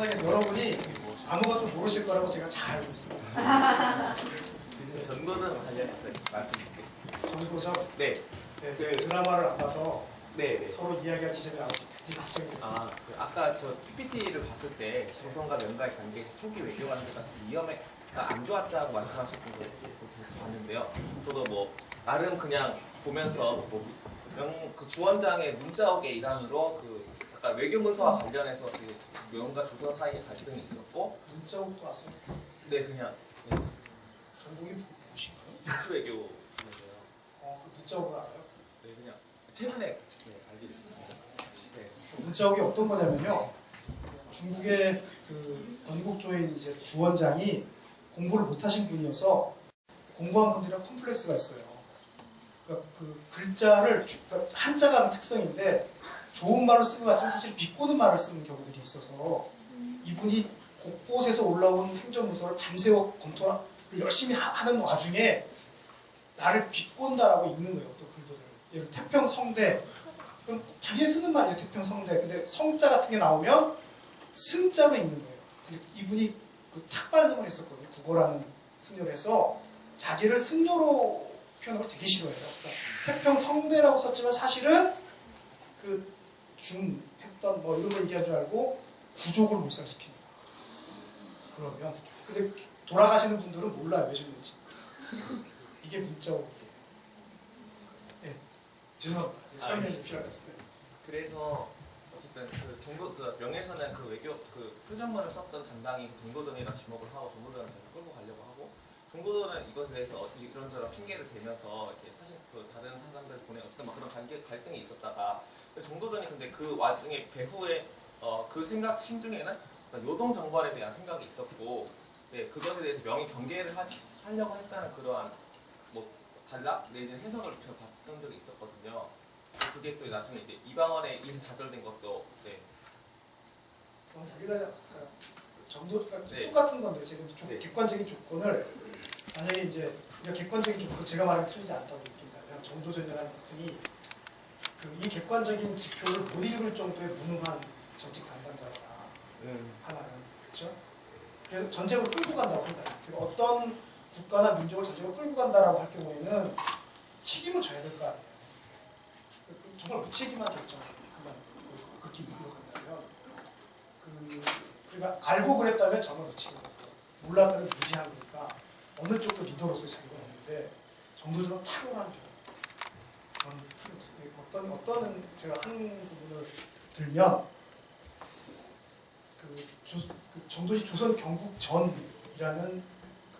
세상에서 여러분이 아무것도 모르실 거라고 제가 잘 알고 있습니다. 전도는 관련해서 말씀드리겠습니다. 정도적 네, 네, 그- 드라마를 안 봐서 네, 네. 서로 이야기할 지점이 아무 굉장히 걱정이 돼요. 아, 그 아까 저 PPT를 봤을 때 조선과 명가의 관계에서 초기 외교 관계가 좀 위험해, 안 좋았다고 말씀하셨던 거 봤는데요. 저도 뭐 나름 그냥 보면서 뭐 명, 그 주원장의 문자 오게 일환으로 그 약간 외교 문서와 관련해서 그 명과 조선 사이에 갈등이 있었고, 문자옥도 아세요? 네 그냥 네, 전공이 무엇인가요? 정치 외교인데요. 어, 그 문자옥을 알아요? 네 그냥 최근에 네, 알게 됐습니다. 네. 문자옥이 어떤 거냐면요. 중국의 그 건국조인 이제 주원장이 공부를 못하신 분이어서 공부한 분들이랑 컴플렉스가 있어요. 그러니까 그 글자를 주- 그러니까 한자가 하는 특성인데 좋은 말을 쓰는 것 같지만 사실 비꼬는 말을 쓰는 경우들이 있어서 이분이 곳곳에서 올라온 행정문서를 밤새워 검토를 열심히 하- 하는 와중에 나를 비꼰다라고 읽는 거예요. 또 글들을. 예를 태평성대 그럼 자기 쓰는 말이에요. 태평성대. 근데 성자 같은 게 나오면 승자로 읽는 거예요. 근데 이분이 그 탁발성을 했었거든요. 국어라는 승려를 해서 자기를 승려로 표현하는 걸 되게 싫어해요. 그러니까 태평성대라고 썼지만 사실은 그중 했던 뭐 이런 거 얘기한 줄 알고 구족을 몰살시킵니다. 그러면 근데 돌아가시는 분들은 몰라요. 왜 죽는지. 이게 문자옥이에요. 예. 죄송합니다. 아, 설명이 좀 필요할 것 같아요. 그래서 어쨌든 그 정도 그 명예에서는 그 외교 그 표정문을 썼던 담당이 정도전이라 지목을 하고 정도전을 계속 끌고 가려고 하고 정도전은 이것에 대해서 어- 이런저런 핑계를 대면서 이렇게 사실 그 다른 사람들 보내 어쨌든 막 그런 관계 갈등이 있었다가 그 정도전이 근데 그 와중에 배후에 어 그 생각 심중에는 요동 정벌에 대한 생각이 있었고 네 그것에 대해서 명의 경계를 하, 하려고 했다는 그러한 뭐 단락 내지는 해석을 봤던 적이 있었거든요. 그게 또 나중에 이제 이방원에 의해서 좌절된 것도 네. 너무 불리하지 않았을까요? 정도 그러니까 네. 똑같은 건데 지금 조- 네. 객관적인 조건을 만약에 이제 우리가 객관적인 조건 제가 말하는 게 틀리지 않다고 느낀다면 정도전이라는 분이 그 이 객관적인 지표를 못 읽을 정도의 무능한 정책 담당자거나 음. 하나는 그렇죠? 그래서 전쟁을 끌고 간다고 한다. 그리고 어떤 국가나 민족을 전쟁을 끌고 간다라고 할 경우에는 책임을 져야 될 거 아니에요. 그- 그 정말 무책임한 결정을 한번 그- 그렇게 이끌어 간다면 그 그러니까 알고 그랬다면 정말 무책임하고 몰랐다면 무지한 거니까 어느 쪽도 리더로서 자기가 없는데 정도적으로 타고난 편 그런. 어떤 어떤 제가 한 부분을 들면 그, 조, 그 정도지 조선 경국 전이라는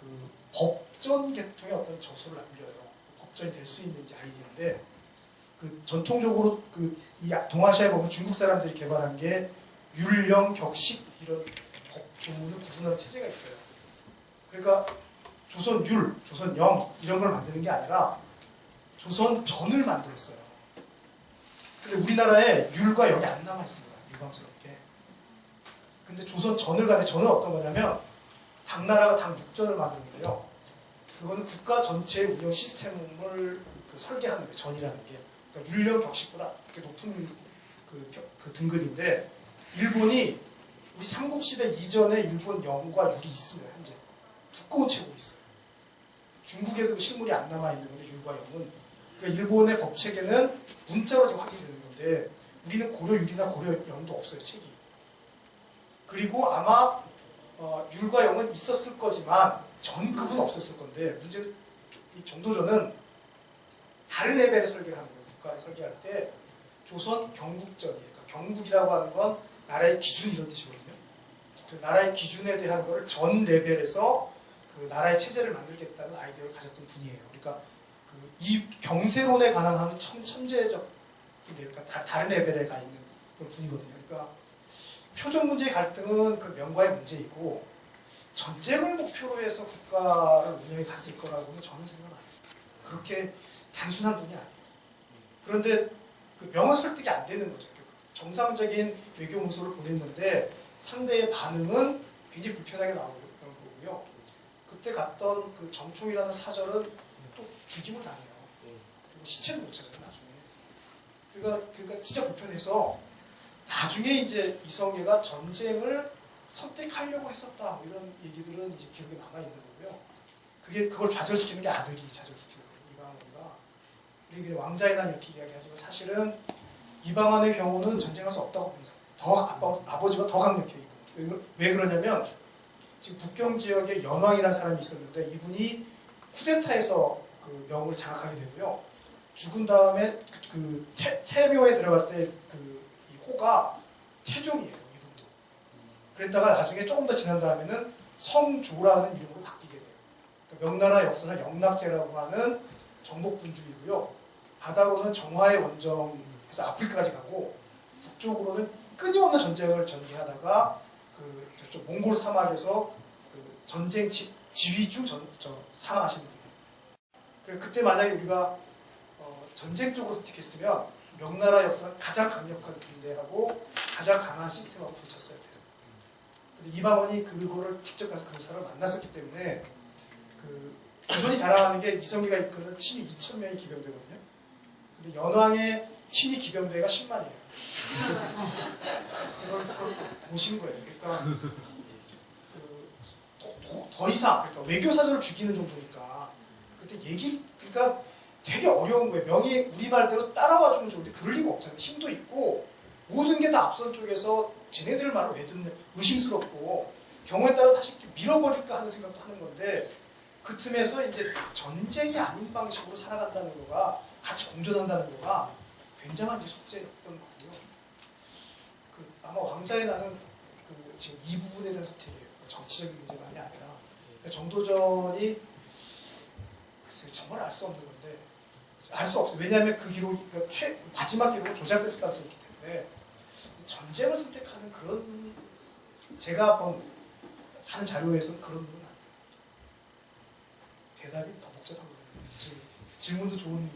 그 법전 계통의 어떤 저수를 남겨요. 법전이 될 수 있는지 아이디어인데 그 전통적으로 그 이 동아시아에 보면 중국 사람들이 개발한 게 율령, 격식 이런 법 조문을 구분하는 체제가 있어요. 그러니까 조선 율, 조선 영 이런 걸 만드는 게 아니라 조선 전을 만들었어요. 근데 우리나라에 율과 영이 안 남아 있습니다. 유감스럽게. 근데 조선 전을 가는데 전은 어떤 거냐면 당나라가 당 육전을 만드는데요. 그거는 국가 전체의 운영 시스템을 그 설계하는 게 전이라는 게 그러니까 율령 격식보다 높은 그, 겨- 그 등급인데 일본이 우리 삼국시대 이전에 일본 영과 율이 있습니다. 현재 두꺼운 책으로 있어요. 중국에도 그 실물이 안 남아 있는 건데 율과 영은 그러니까 일본의 법 체계는 문자로 지금 확인되는 건데 우리는 고려 율이나 고려 영도 없어요 책이. 그리고 아마 어, 율과 영은 있었을 거지만 전급은 없었을 건데 문제는 이 정도전은 다른 레벨의 설계를 하는 거예요. 국가를 설계할 때 조선 경국전이에요. 그러니까 경국이라고 하는 건 나라의 기준 이런 뜻이거든요. 그 나라의 기준에 대한 거를 전 레벨에서 그 나라의 체제를 만들겠다는 아이디어를 가졌던 분이에요. 그러니까 그 이 경세론에 관한 한 천, 천재적 그러니까 다- 다른 레벨에 가 있는 분이거든요. 그러니까 표적 문제의 갈등은 그 명과의 문제이고 전쟁을 목표로 해서 국가를 운영해 갔을 거라고는 저는 생각 안 해요. 그렇게 단순한 분이 아니에요. 그런데 그 명은 설득이 안 되는 거죠. 그 정상적인 외교 문서를 보냈는데 상대의 반응은 굉장히 불편하게 나오는 거고요. 그때 갔던 그 정총이라는 사절은 또 죽임을 당해요. 그리고 시체를 못 찾아요 나중에. 그러니까 그러니까 진짜 불편해서 나중에 이제 이성계가 전쟁을 선택하려고 했었다 뭐 이런 얘기들은 이제 기록에 남아 있는 거고요. 그게 그걸 좌절시키는 게 아들이 좌절시키는 거예요. 이방원이가. 우리 왕자의 난 이렇게 이야기하지만 사실은 이방원의 경우는 전쟁할 수 없다고 봅니다. 더 아빠, 아버지가 더 강력해. 왜, 왜 그러냐면 지금 북경 지역에 연왕이라는 사람이 있었는데 이분이 쿠데타에서 그 명을 장악하게 되고요. 죽은 다음에 그, 그 태, 태묘에 들어갈 때그 호가 태종이에요. 이분도. 그랬다가 나중에 조금 더 지난 다음에는 성조라는 이름으로 바뀌게 돼요. 그러니까 명나라 역사상 영락제라고 하는 정복군주이고요. 바다로는 정화의 원정에서 아프리카까지 가고 북쪽으로는 끊임없는 전쟁을 전개하다가 그 저쪽 몽골 사막에서 그 전쟁 지, 지휘 중 전, 저, 사망하신 분이에요. 그래서 그때 만약에 우리가 어, 전쟁 쪽으로 선택했으면 명나라 역사 가장 강력한 군대하고 가장 강한 시스템하고 부딪혔어야 돼요. 이방원이 그거를 직접 가서 그 사람을 만났었기 때문에 그 조선이 자랑하는 게 이성기가 이끄는 친위 2천 명의 기병대거든요. 근데 연왕의 친위 기병대가 10만이에요. 그걸 그걸 보신 거예요. 그러니까 그, 더 이상 그러니까 외교 사절을 죽이는 정도니까 그때 얘기 그러니까 되게 어려운 거예요. 명이 우리 말대로 따라와 주면 좋은데 그럴 리가 없잖아요. 힘도 있고 모든 게 다 앞선 쪽에서 쟤네들 말을 왜 듣는 의심스럽고 경우에 따라 사실 밀어버릴까 하는 생각도 하는 건데 그 틈에서 이제 전쟁이 아닌 방식으로 살아간다는 거가 같이 공존한다는 거가 굉장한 숙제였던 거고요. 그 아마 왕자의 나는 그 지금 이 부분에 대한 선택이에요. 정치적인 문제만이 아니라 그러니까 정도전이 정말 알 수 없는 건데 알 수 없어요. 왜냐하면 그 기록이 그러니까 최 마지막 기록은 조작됐을 가능성이 있기 때문에 전쟁을 선택하는 그런 제가 한번 하는 자료에서는 그런 부분은 아니에요. 대답이 더 복잡한 거예요. 질문도 좋은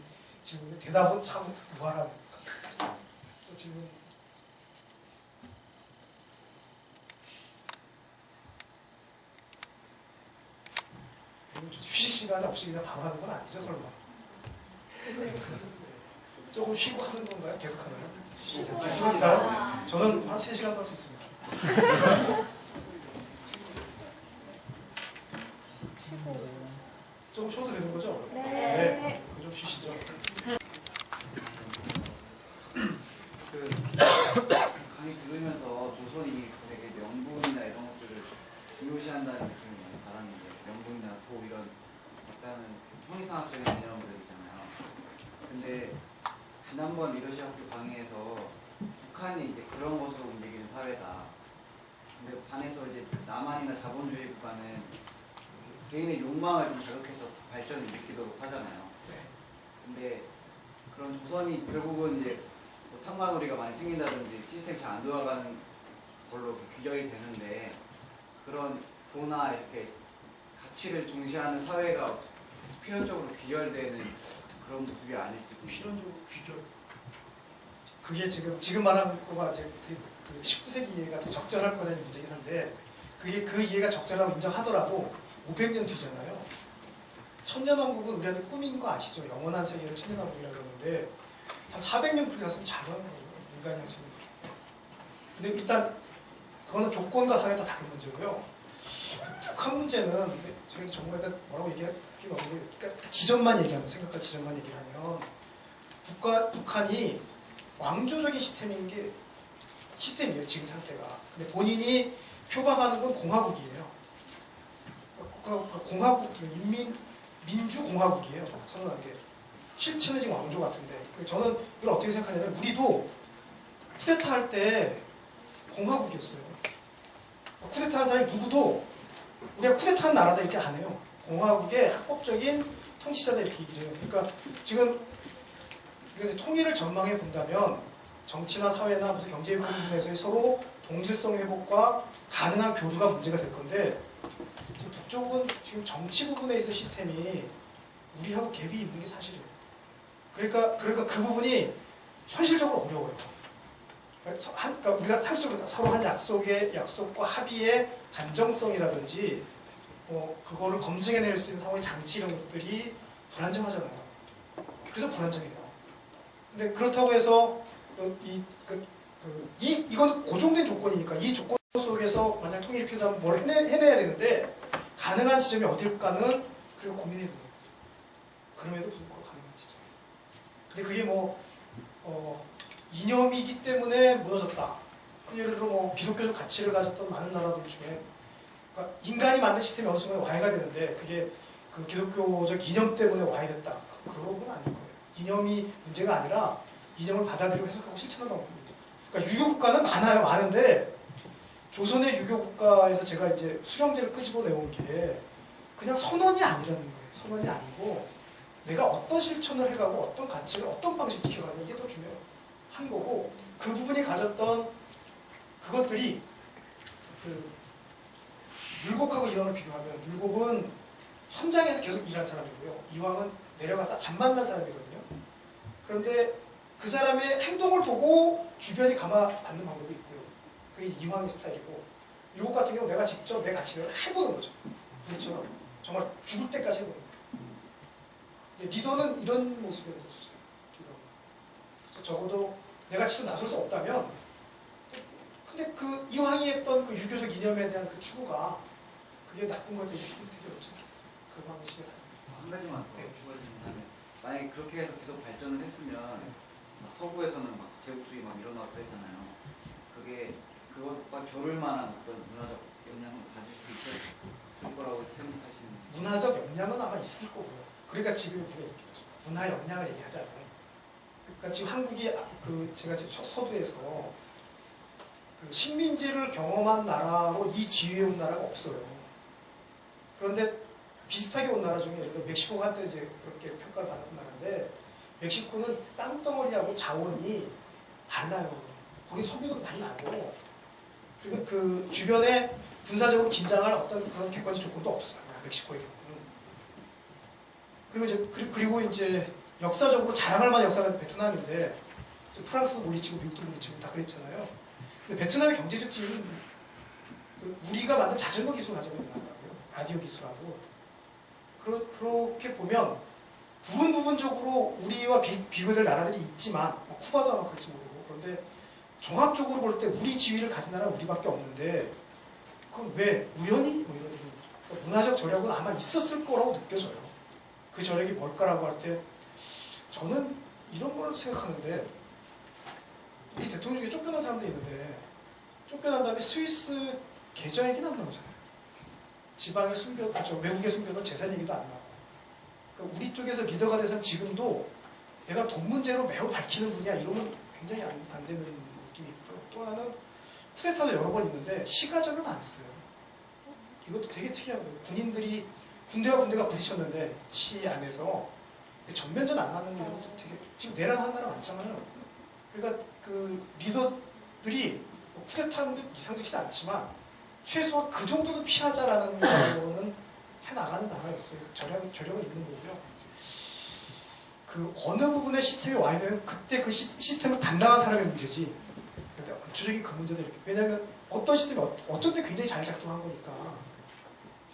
질문인데 대답은 참. 이건 좀 휴식 시간 없이 그냥 바로 하는 건 아니죠 설마? 조금 쉬고 하는 건가요? 계속 하나요? 계속 할까요? 저는 한 3 시간 더 할 수 있습니다. 조금 쉬어도 되는 거죠? 네. 그럼 좀 쉬시죠. 그 강의 들으면서 조선이 되게 명분이나 이런 것들을 중요시한다는 느낌이 많이 받았는데 명분이나 도 이런 약간은 형이상학적인 개념들 있잖아요. 근데 지난번 리더십 학교 강의에서 북한이 이제 그런 것으로 움직이는 사회다. 근데 반해서 이제 남한이나 자본주의 국가는 개인의 욕망을 좀 자극해서 발전을 일으키도록 하잖아요. 근데 그런 조선이 결국은 이제 뭐 탕마놀이가 많이 생긴다든지 시스템이 잘 안 돌아가는 걸로 규정이 되는데 그런 도나 이렇게 가치를 중시하는 사회가 필연적으로 귀결되는 그런 모습이 아닐지 좀 실현적으로 귀결. 그게 지금 지금 말한 거가 이제 그, 그 19세기 이해가 더 적절할 거라는 문제긴 한데 그게 그 이해가 적절하고 인정하더라도 500년 뒤잖아요. 천년왕국은 우리한테 꿈인 거 아시죠? 영원한 세계를 천년왕국이라고 그러는데 한 400년 그렇게 갔으면 잘하는 거예요. 인간이 할 수 있는 것 중에. 근데 일단 그거는 조건과 다 다른 문제고요. 북한 문제는 저희가 정부에다 뭐라고 얘기하기 어려운데 그러니까 지점만 얘기하면 생각과 지점만 얘기를 하면 북과, 북한이 왕조적인 시스템인 게 시스템이에요 지금 상태가 근데 본인이 표방하는 건 공화국이에요 공화국 그 인민 민주공화국이에요 선언한 게 실체는 지금 왕조 같은데 그래서 저는 이걸 어떻게 생각하냐면 우리도 쿠데타 할 때 공화국이었어요 쿠데타 한 사람이 누구도 우리가 쿠데타 한 나라다 이렇게 안 해요. 공화국의 합법적인 통치자다 이렇게 얘기를 해요. 그러니까 지금 통일을 전망해 본다면 정치나 사회나 무슨 경제 부분에서의 서로 동질성 회복과 가능한 교류가 문제가 될 건데 지금 북쪽은 지금 정치 부분에 있어 시스템이 우리하고 갭이 있는 게 사실이에요. 그러니까 그러니까 그 부분이 현실적으로 어려워요. 그러니까 우리가 상식적으로 서로 한 약속의 약속과 합의의 안정성이라든지 뭐 그거를 검증해낼 수 있는 상황의 장치 이런 것들이 불안정하잖아요. 그래서 불안정해요. 근데 그렇다고 해서 그 이, 그, 그, 이 이거는 고정된 조건이니까 이 조건 속에서 만약 통일이 필요하면 뭘 해내, 해내야 되는데 가능한 지점이 어딜까는 그리고 고민해야 돼요. 그럼에도 불구하고 가능한 지점. 근데 그게 뭐 어, 이념이기 때문에 무너졌다. 예를 들어 뭐 기독교적 가치를 가졌던 많은 나라들 중에 그러니까 인간이 만든 시스템이 어느 순간에 와해가 되는데 그게 그 기독교적 이념 때문에 와해됐다. 그- 그런 건 아닐 거예요. 이념이 문제가 아니라 이념을 받아들이고 해석하고 실천하는 방법입니다. 그러니까 유교 국가는 많아요, 많은데 조선의 유교 국가에서 제가 이제 수령제를 끄집어 내온 게 그냥 선언이 아니라는 거예요. 선언이 아니고 내가 어떤 실천을 해가고 어떤 가치를 어떤 방식으로 지켜가냐 이게 더 중요한 거고 그 부분이 가졌던 그것들이 그 율곡하고 이왕을 비교하면 율곡은 현장에서 계속 일한 사람이고요. 이왕은 내려가서 안 만난 사람이거든요. 그런데 그 사람의 행동을 보고 주변이 감아 받는 방법이 있고요. 그게 이왕의 스타일이고 율곡 같은 경우 내가 직접 내 가치를 해보는 거죠. 우리처럼 정말 죽을 때까지 해보는 거예요. 근데 리더는 이런 모습이었어요. 리더는. 그래서 적어도 내 가 치고 나설 수 없다면 근데 그 이왕이 했던 그 유교적 이념에 대한 그 추구가 그게 나쁜 것들이 되게 없지 않겠어요. 그 방식의 삶. 한 가지만 더 네. 추가드린다면 만약에 그렇게 해서 계속 발전을 했으면 막 서구에서는 막 제국주의 막 일어나고 했잖아요. 그것과 겨룰 만한 어떤 문화적 영향을 가질 수 있었을 거라고 생각하시는지. 문화적 역량은 아마 있을 거고요. 그러니까 지금 우리가 이렇게. 문화 역량을 얘기하잖아요. 그러니까 지금 한국이 아- 그 제가 지금 서- 서두에서 그 식민지를 경험한 나라로 이 지위에 온 나라가 없어요. 그런데 비슷하게 온 나라 중에 예를 들어 멕시코가 한때 이제 그렇게 평가를 받았던 나라인데 멕시코는 땅덩어리하고 자원이 달라요. 거기 석유도 많이 나고 그리고 그 주변에 군사적으로 긴장할 어떤 그런 객관적 조건도 없어요. 멕시코의 경우는. 그리고 이제 그리- 그리고 이제 역사적으로 자랑할 만한 역사가 베트남인데 프랑스도 물리치고 미국도 물리치고 다 그랬잖아요. 근데 베트남의 경제적 지위는 그 우리가 만든 자전거 기술 가지고 있는 나라고요. 라디오 기술하고 그러, 그렇게 보면 부분 부분적으로 우리와 비, 비교될 나라들이 있지만 뭐 쿠바도 아마 그럴지 모르고 그런데 종합적으로 볼 때 우리 지위를 가진 나라는 우리밖에 없는데 그건 왜 우연히 뭐 이런. 그러니까 문화적 저력은 아마 있었을 거라고 느껴져요. 그 저력이 뭘까라고 할 때 저는 이런 걸 생각하는데 우리 대통령 중에 쫓겨난 사람도 있는데 쫓겨난 다음에 스위스 계좌 얘기는 안 나오잖아요. 지방에 숨겨, 그렇죠. 외국에 숨겨놓은 재산 얘기도 안 나오고. 그러니까 우리 쪽에서 리더가 돼서 지금도 내가 돈 문제로 매우 밝히는 분이야 이러면 굉장히 안, 안 되는 느낌이 있고요. 또 하나는 쿠데타도 여러 번 있는데 시가전은 안 했어요. 이것도 되게 특이한 거예요. 군인들이 군대와 군대가 부딪혔는데 시 안에서 전면전 안 하는 이런 것도 되게 지금 내란 한 나라 많잖아요. 그러니까 그 리더들이 뭐 쿠데타는 이상적이지 않지만 최소한 그 정도는 피하자라는 거는 해 나가는 나라였어요. 그 저력 있는 거고요. 그 어느 부분에 시스템이 와야 되면 그때 그 시, 시스템을 담당한 사람의 문제지. 근데 전체적인 그 문제는 이렇게 왜냐하면 어떤 시스템이 어, 어쩐 때 굉장히 잘 작동한 거니까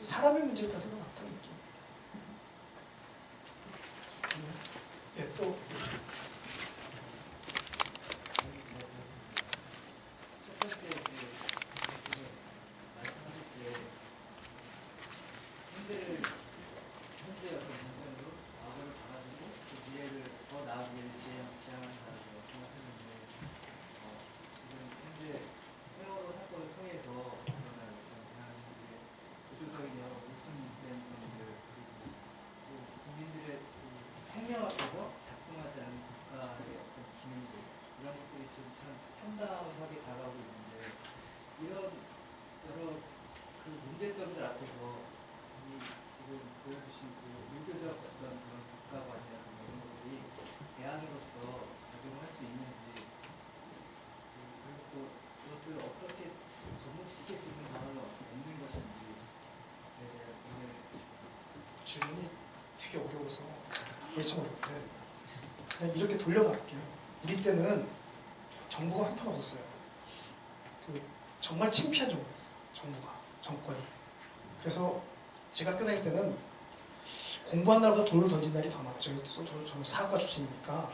사람의 문제일까 생각 많다는. 예, 또 첫 번째 그 지금 말씀하실 때 현재를 현재 어떤 문제로 과거를 받아들이고 그 미래를 더 나은 미래를 지향, 지향하는 사람이라고 생각했는데 어, 지금 현재 세월호 사건을 통해서 일어난 어떤 대한민국의 구조적인 여러 모순된 점들 그리고 또 국민들의 그 생명 앞에서 작동하지 않는 국가의 어떤 기능들 이런 것들이 지금 참 참담하게 다가오고 있는데 이런 여러 그 문제점들 앞에서 이 지금 보여주신 그 유교적 어떤 그런 국가관이라든가 이런 것들이 대안으로서 작용할 수 있는지 그- 그리고 또 그것들을 어떻게 접목시킬 수 있는 방안은 없는 의견을 질문이 되게 어려워서 참 어려운데 그냥 이렇게 돌려 말할게요. 우리 때는 정부가 형편없었어요. 그 정말 창피한 정부였어요. 정부가 정권이. 그래서 제가 학교 때는 공부한 날보다 돈을 던진 날이 더 많아요. 저희 저, 저, 저는 사학과 출신이니까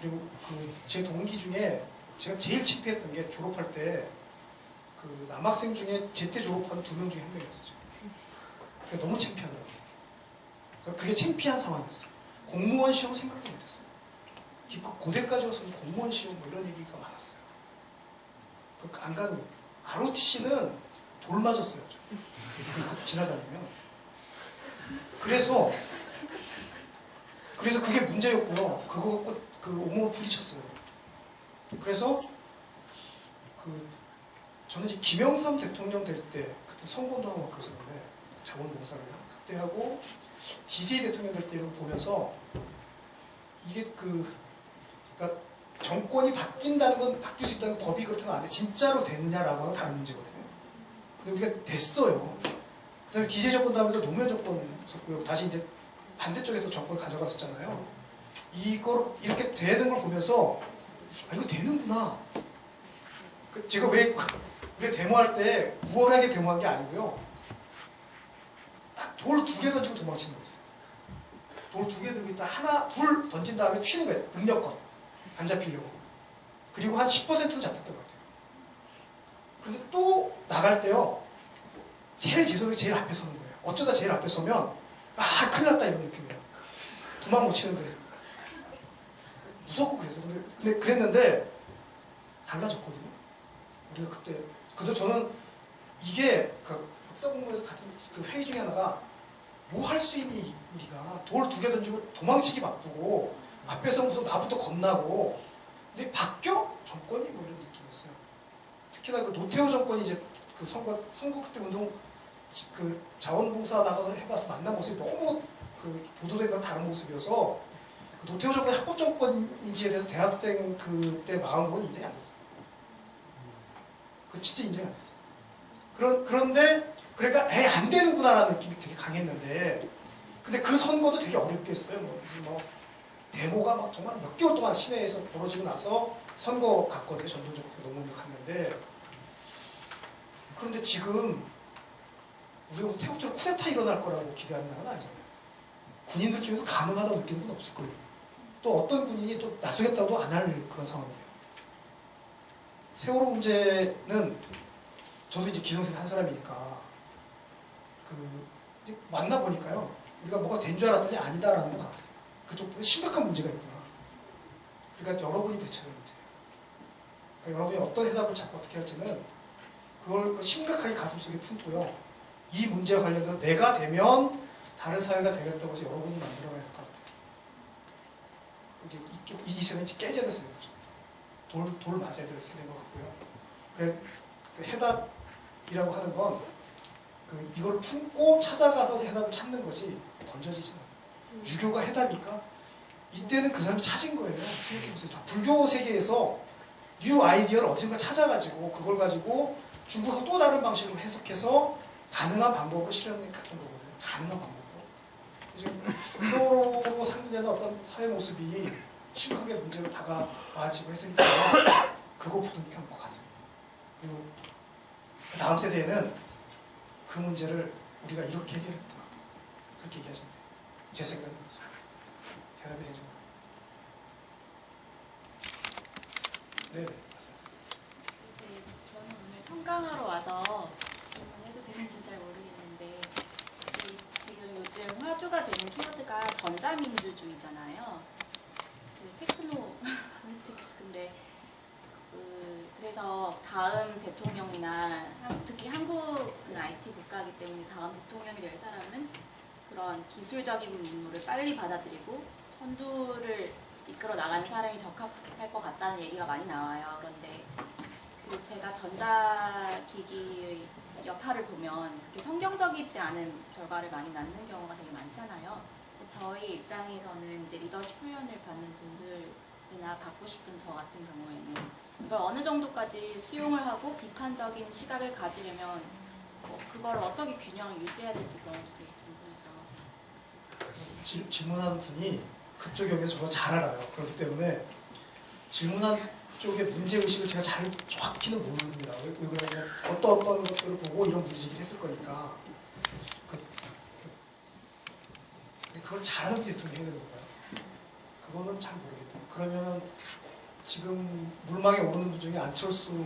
그리고 그 제 동기 중에 제가 제일 창피했던 게 졸업할 때 그 남학생 중에 제때 졸업한 두 명 중에 한 명이었어요. 너무 창피하더라고요. 그러니까 그게 창피한 상황이었어요. 공무원 시험 생각도 못했어요. 고대까지 와서 공무원 시험 뭐 이런 얘기가 많았어요. 그안 가는 거예요. ROTC는 돌 맞았어요. 저. 그 지나다니면. 그래서 그래서 그게 문제였고요. 그거 갖고 그 온몸을 부딪혔어요. 그래서 그 저는 이제 김영삼 대통령 될 때 그때 선거운동 하고 막 그랬었는데 자원봉사를 그때 하고 DJ 대통령 될 때 이런 거 보면서 이게 그 그러니까 정권이 바뀐다는 건 바뀔 수 있다는 법이 그렇다는 건 아닌데 진짜로 됐느냐라고는 다른 문제거든요. 근데 우리가 됐어요. 그 다음에 DJ 정권 다음에 노무현 정권 있었고요. 다시 이제 반대쪽에서 정권 가져갔었잖아요. 이걸 이렇게 되는 걸 보면서 아 이거 되는구나. 그 제가 왜 우리 데모할 때 우월하게 데모한 게 아니고요. 딱 돌 두 개 던지고 도망치는 거였어요. 돌 두 개 들고 있다 하나 둘 던진 다음에 튀는 거예요. 능력껏 안 잡히려고. 그리고 한 10%는 잡혔던 것 같아요. 근데 또 나갈 때요. 제일 제 손에 제일 앞에 서는 거예요. 어쩌다 제일 앞에 서면 아 큰일 났다 이런 느낌이에요. 도망 못 치는데 무섭고 그래서 근데, 근데 그랬는데 달라졌거든요. 우리가 그때 그래도 저는 이게 그 역사 공부에서 같은 그 회의 중에 하나가 뭐 할 수 있니 우리가 돌 두 개 던지고 도망치기 바쁘고 앞에서 무슨 나부터 겁나고 근데 바뀌어 정권이 뭐 이런. 특히나 그 노태우 정권이 이제 그 선거 선거 그때 운동 지- 그 자원봉사 나가서 해봐서 만난 모습이 너무 그 보도된 거랑 다른 모습이어서 그 노태우 정권이 합법 정권인지에 대해서 대학생 그때 마음으로는 인정이 안 됐어요. 그 진짜 인정이 안 됐어요. 그런 그런데 그러니까 에 안 되는구나라는 느낌이 되게 강했는데 근데 그 선거도 되게 어렵게 했어요. 뭐 무슨 뭐 데모가 막 정말 몇 개월 동안 시내에서 벌어지고 나서 선거 갔거든요. 전통적으로 노무현을 갔는데 그런데 지금 우리가 뭐 태국처럼 쿠데타 일어날 거라고 기대하는 나라는 아니잖아요. 군인들 중에서 가능하다고 느끼는 분 없을 거예요. 또 어떤 군인이 또 나서겠다고 안 할 그런 상황이에요. 세월호 문제는 저도 이제 기성세대 한 사람이니까 그 만나 보니까요. 우리가 뭐가 된 줄 알았더니 아니다라는 거 알았어요. 그쪽 분에 심각한 문제가 있구나. 그러니까 여러분이 부딪혀야 될 문제예요. 그러니까 여러분이 어떤 해답을 잡고 어떻게 할지는 그걸 그 심각하게 가슴속에 품고요. 이 문제와 관련해서 내가 되면 다른 사회가 되겠다고 해서 여러분이 만들어가야 할 것 같아요. 이제 이쪽 이 세대는 깨져야 됐어요. 그죠? 돌, 돌 맞아야 될 세대인 것 같고요. 그, 그 해답이라고 하는 건 그 이걸 품고 찾아가서 해답을 찾는 거지 던져지지는 않아요. 유교가 해답일까? 이때는 그 사람이 찾은 거예요. 생각해보세요. 불교 세계에서 뉴 아이디어를 어딘가 찾아가지고 그걸 가지고 중국하고 또 다른 방식으로 해석해서 가능한 방법으로 실현해 갔던 거거든요. 가능한 방법으로. 세월호 상징되는 어떤 사회 모습이 심각하게 문제로 다가와지고 때문에 그거 부둥켜 안고 가세요. 그리고 그 다음 세대에는 그 문제를 우리가 이렇게 해결했다. 그렇게 돼요. 제 거죠. 대답이 되죠. 네. 네, 저는 오늘 청강하러 와서 질문해도 되는지 잘 모르겠는데 이 지금 요즘 화두가 되는 키워드가 전자민주주의잖아요. 그 테크노메틱스 근데 그 그래서 다음 대통령이나 한- 특히 한국은 IT 국가이기 때문에 다음 대통령이 될 사람은 그런 기술적인 문물을 빨리 받아들이고 선두를 이끌어 나가는 사람이 적합할 것 같다는 얘기가 많이 나와요. 그런데 그 제가 전자기기의 여파를 보면 그렇게 성경적이지 않은 결과를 많이 낳는 경우가 되게 많잖아요. 저희 입장에서는 이제 리더십 훈련을 받는 분들이나 받고 싶은 저 같은 경우에는 이걸 어느 정도까지 수용을 하고 비판적인 시각을 가지려면 뭐 그걸 어떻게 균형을 유지해야 될지 그런 되게 궁금해서 질, 질문한 분이 그쪽 역에서 저보다 잘 알아요. 그렇기 때문에 질문한 쪽의 문제의식을 제가 잘 정확히는 모릅니다. 왜, 왜 그러냐면 어떤 어떤 것들을 보고 이런 문제제기를 했을 거니까. 그, 그걸 잘하는 분이 대통령이 해야 되는 건가요? 그거는 잘 모르겠네요. 그러면 지금 물망에 오르는 분 중에 안철수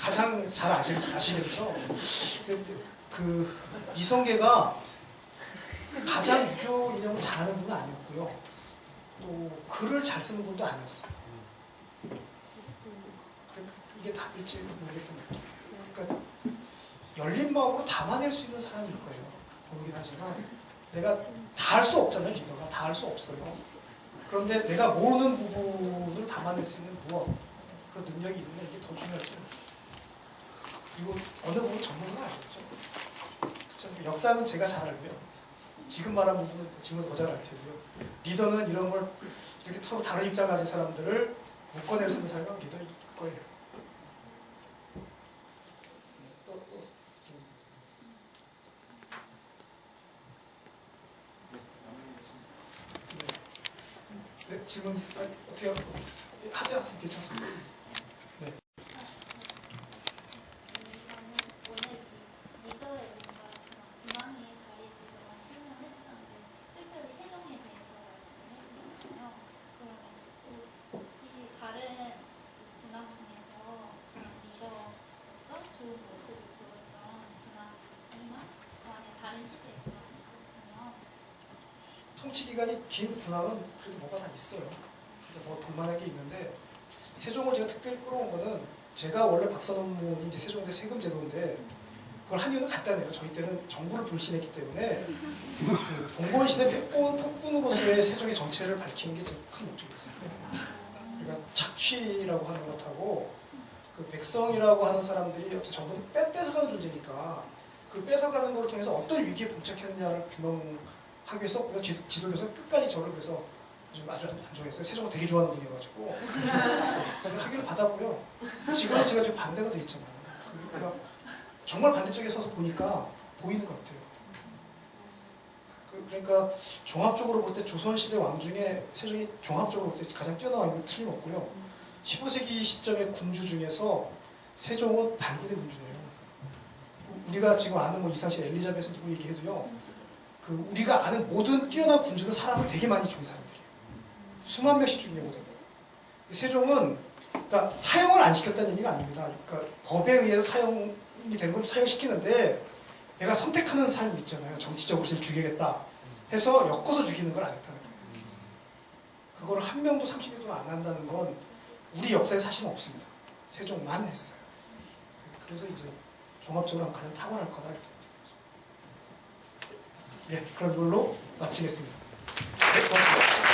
가장 잘 아시, 아시겠죠? 그 이성계가 가장 유교 이념을 잘하는 분은 아니었고요. 또 글을 잘 쓰는 분도 아니었어요. 그러니까 이게 답일지 모르겠던 느낌이에요. 그러니까 열린 마음으로 담아낼 수 있는 사람일 거예요. 모르긴 하지만 내가 다 할 수 없잖아요. 리더가 다 할 수 없어요. 그런데 내가 모르는 부분을 담아낼 수 있는 무엇 그 능력이 있는 이게 더 중요하죠. 그리고 어느 부분 전문가 아니겠죠. 않습니까? 역사는 제가 잘 알고요. 지금 말한 부분은 지금은 더잘알 테고요. 리더는 이런 걸 이렇게 서로 다른 입장 가진 사람들을 묶어낼 수 있는 사람이 리더일 거예요. 지금 네, 질문 있을까요? 어떻게 하세요? 하세요. 괜찮습니다. 저는 오늘 리더의 뭔가 그런 중앙에 자리에서 설명을 해주셨는데 특별히 세종에 대해서 말씀을 해주셨잖아요. 그러면 또 혹시 다른 문화 중에서 그런 리더로서 좋은 모습을 보였던 문화나 그 안에 다른 시대의 문화가 있었으면 통치 기간이 긴 군왕은 그래도 뭐가 다 있어요. 그래서 뭐 볼만한 게 있는데 세종을 제가 특별히 끌어온 거는 제가 원래 박사 논문이 이제 세종대 세금 제도인데 그걸 한 이유는 간단해요. 저희 때는 정부를 불신했기 때문에 그 봉건신의 폭군, 폭군으로서의 세종의 정체를 밝히는 게 큰 목적이었어요. 그러니까 착취라고 하는 것하고 그 백성이라고 하는 사람들이 정부는 빼, 뺏어가는 존재니까 그 뺏어가는 걸 통해서 어떤 위기에 봉착했느냐를 규명 하기 우리가 지도, 지도교에서 끝까지 저를 그래서 아주 아주 안 좋아했어요. 세종을 되게 좋아하는 분이어가지고 학위를 받았고요. 지금은 제가 지금 반대가 돼 있잖아요. 그러니까 정말 반대쪽에 서서 보니까 보이는 것 같아요. 그- 그러니까 종합적으로 볼 때 조선시대 왕 중에 세종이 종합적으로 볼 때 가장 뛰어나와 있는 건 틀림없고요. 15세기 시점의 군주 중에서 세종은 발군의 군주예요. 우리가 지금 아는 뭐 이상시 엘리자베스 누구 얘기해도요. 그 우리가 아는 모든 뛰어난 군주는 사람을 되게 많이 죽인 사람들이에요. 수만 명씩 죽인 거거든요. 세종은 그러니까 사용을 안 시켰다는 얘기가 아닙니다. 그러니까 법에 의해서 사용이 되는 건 사용시키는데 내가 선택하는 삶 있잖아요. 정치적으로 죽이겠다 해서 엮어서 죽이는 걸 안 했다는 거예요. 그걸 한 명도 30일 동안 안 한다는 건 우리 역사에 사실은 없습니다. 세종만 했어요. 그래서 이제 종합적으로 가장 탁월할 거다. 예, 그런 걸로 마치겠습니다. 네, 고맙습니다.